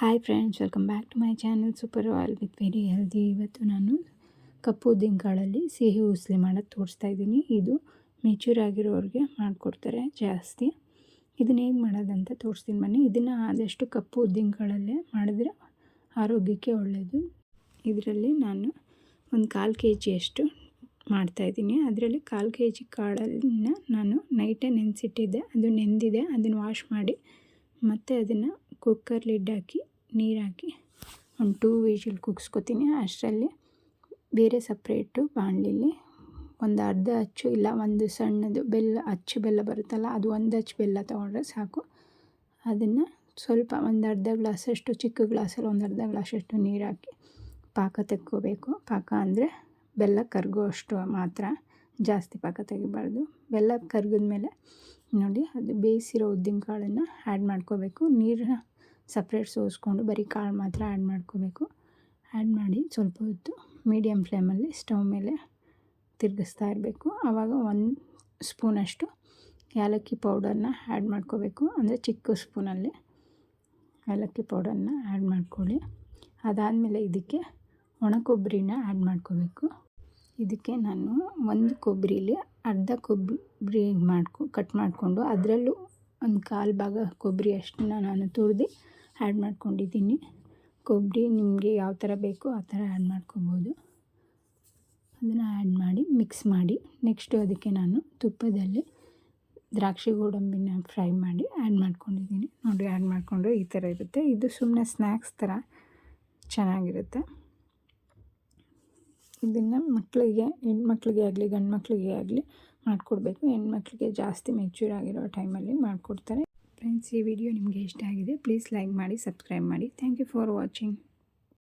Hi friends welcome back to my channel super all with very healthy ಇವತ್ತು ನಾನು ಕಪ್ಪು ಉದ್ದಿನಕಾಳಲ್ಲಿ ಸಿಹಿ ಉಸ್ಲಿ ಮಾಡೋದು ತೋರಿಸ್ತಾ ಇದ್ದೀನಿ. ಇದು ಮೆಚೂರ್ ಆಗಿರೋರಿಗೆ ಮಾಡಿಕೊಡ್ತಾರೆ ಜಾಸ್ತಿ. ಇದನ್ನ ಹೇಗೆ ಮಾಡೋದಂತ ತೋರಿಸ್ತೀನಿ ಬನ್ನಿ. ಇದನ್ನು ಆದಷ್ಟು ಕಪ್ಪು ಉದ್ದಿನಕಾಳಲ್ಲೇ ಮಾಡಿದ್ರೆ ಆರೋಗ್ಯಕ್ಕೆ ಒಳ್ಳೆಯದು ಇದರಲ್ಲಿ ನಾನು ಒಂದು ಕಾಲು ಕೆ ಜಿಯಷ್ಟು ಮಾಡ್ತಾಯಿದ್ದೀನಿ ಅದರಲ್ಲಿ ಕಾಲು ಕೆ ಜಿ ಕಾಳನ್ನು ನಾನು ನೈಟೇ ನೆನೆಸಿಟ್ಟಿದ್ದೆ. ಅದು ನೆಂದಿದೆ. ಅದನ್ನು ವಾಶ್ ಮಾಡಿ ಮತ್ತು ಅದನ್ನು ಕುಕ್ಕರ್ ಲಿಡ್ ಹಾಕಿ, ನೀರು ಹಾಕಿ, ಒಂದು ಟೂ ವಿಷಲ್ ಕುಗ್ಸ್ಕೊತೀನಿ. ಅಷ್ಟರಲ್ಲಿ ಬೇರೆ ಸಪ್ರೇಟು ಬಾಣಲಿಲಿ ಒಂದು ಅರ್ಧ ಅಚ್ಚು ಇಲ್ಲ, ಒಂದು ಸಣ್ಣದು ಬೆಲ್ಲ, ಅಚ್ಚು ಬೆಲ್ಲ ಬರುತ್ತಲ್ಲ, ಅದು ಒಂದು ಅಚ್ಚು ಬೆಲ್ಲ ತೊಗೊಂಡ್ರೆ ಸಾಕು. ಅದನ್ನು ಸ್ವಲ್ಪ ಒಂದು ಅರ್ಧ ಗ್ಲಾಸಷ್ಟು, ಚಿಕ್ಕ ಗ್ಲಾಸಲ್ಲಿ ಒಂದು ಅರ್ಧ ಗ್ಲಾಸಷ್ಟು ನೀರು ಹಾಕಿ ಪಾಕ ತೆಕ್ಕೋಬೇಕು. ಪಾಕ ಅಂದರೆ ಬೆಲ್ಲ ಕರಗೋ ಅಷ್ಟು ಮಾತ್ರ. ಜಾಸ್ತಿ ಪಾಕ ತೆಗಿಬಾರ್ದು. ಬೆಲ್ಲ ಕರ್ಗಿದ ಮೇಲೆ ನೋಡಿ, ಅದು ಬೇಯಿಸಿರೋ ಉದ್ದಿನ ಕಾಳನ್ನು ಆ್ಯಡ್ ಮಾಡ್ಕೋಬೇಕು. ನೀರನ್ನ ಸಪ್ರೇಟ್ ಸೋಸ್ಕೊಂಡು ಬರೀ ಕಾಳು ಮಾತ್ರ ಆ್ಯಡ್ ಮಾಡ್ಕೋಬೇಕು. ಆ್ಯಡ್ ಮಾಡಿ ಸ್ವಲ್ಪ ಹೊತ್ತು ಮೀಡಿಯಮ್ ಫ್ಲೇಮಲ್ಲಿ ಸ್ಟವ್ ಮೇಲೆ ತಿರುಗಿಸ್ತಾ ಇರಬೇಕು. ಆವಾಗ ಒಂದು ಸ್ಪೂನಷ್ಟು ಏಲಕ್ಕಿ ಪೌಡರ್ನ ಆ್ಯಡ್ ಮಾಡ್ಕೋಬೇಕು. ಅಂದರೆ ಚಿಕ್ಕ ಸ್ಪೂನಲ್ಲಿ ಏಲಕ್ಕಿ ಪೌಡರ್ನ ಆ್ಯಡ್ ಮಾಡ್ಕೊಳ್ಳಿ. ಅದಾದಮೇಲೆ ಇದಕ್ಕೆ ಒಣ ಕೊಬ್ಬರಿನ ಆ್ಯಡ್ ಮಾಡ್ಕೋಬೇಕು. ಇದಕ್ಕೆ ನಾನು ಒಂದು ಕೊಬ್ಬರಿಲಿ ಅರ್ಧ ಕೊಬ್ಬರಿ ಮಾಡ್ಕೊ, ಕಟ್ ಮಾಡಿಕೊಂಡು ಅದರಲ್ಲೂ ಒಂದು ಕಾಲು ಭಾಗ ಕೊಬ್ಬರಿ ಅಷ್ಟನ್ನ ನಾನು ತುರಿದು ಆ್ಯಡ್ ಮಾಡ್ಕೊಂಡಿದ್ದೀನಿ. ಕೊಬ್ಬರಿ ನಿಮಗೆ ಯಾವ ಥರ ಬೇಕೋ ಆ ಥರ ಆ್ಯಡ್ ಮಾಡ್ಕೊಬೋದು. ಅದನ್ನು ಆ್ಯಡ್ ಮಾಡಿ ಮಿಕ್ಸ್ ಮಾಡಿ ನೆಕ್ಸ್ಟು ಅದಕ್ಕೆ ನಾನು ತುಪ್ಪದಲ್ಲಿ ದ್ರಾಕ್ಷಿ ಗೋಡಂಬಿನ ಫ್ರೈ ಮಾಡಿ ಆ್ಯಡ್ ಮಾಡ್ಕೊಂಡಿದ್ದೀನಿ. ನೋಡಿ ಆ್ಯಡ್ ಮಾಡಿಕೊಂಡ್ರೆ ಈ ಥರ ಇರುತ್ತೆ. ಇದು ಸುಮ್ಮನೆ ಸ್ನ್ಯಾಕ್ಸ್ ಥರ ಚೆನ್ನಾಗಿರುತ್ತೆ. ಇದನ್ನು ಮಕ್ಕಳಿಗೆ ಹೆಣ್ಮಕ್ಳಿಗೆ ಆಗಲಿ ಗಂಡು ಮಕ್ಕಳಿಗೆ ಆಗಲಿ ಮಾಡಿಕೊಡ್ಬೇಕು. ಹೆಣ್ಮಕ್ಳಿಗೆ ಜಾಸ್ತಿ ಮೆಚ್ಯೂರ್ ಆಗಿರೋ ಟೈಮಲ್ಲಿ ಮಾಡಿಕೊಡ್ತಾರೆ. ಫ್ರೆಂಡ್ಸ್ ಈ ವಿಡಿಯೋ ನಿಮಗೆ ಇಷ್ಟ ಆಗಿದೆ ಪ್ಲೀಸ್ ಲೈಕ್ ಮಾಡಿ ಸಬ್ಸ್ಕ್ರೈಬ್ ಮಾಡಿ. Thank you for watching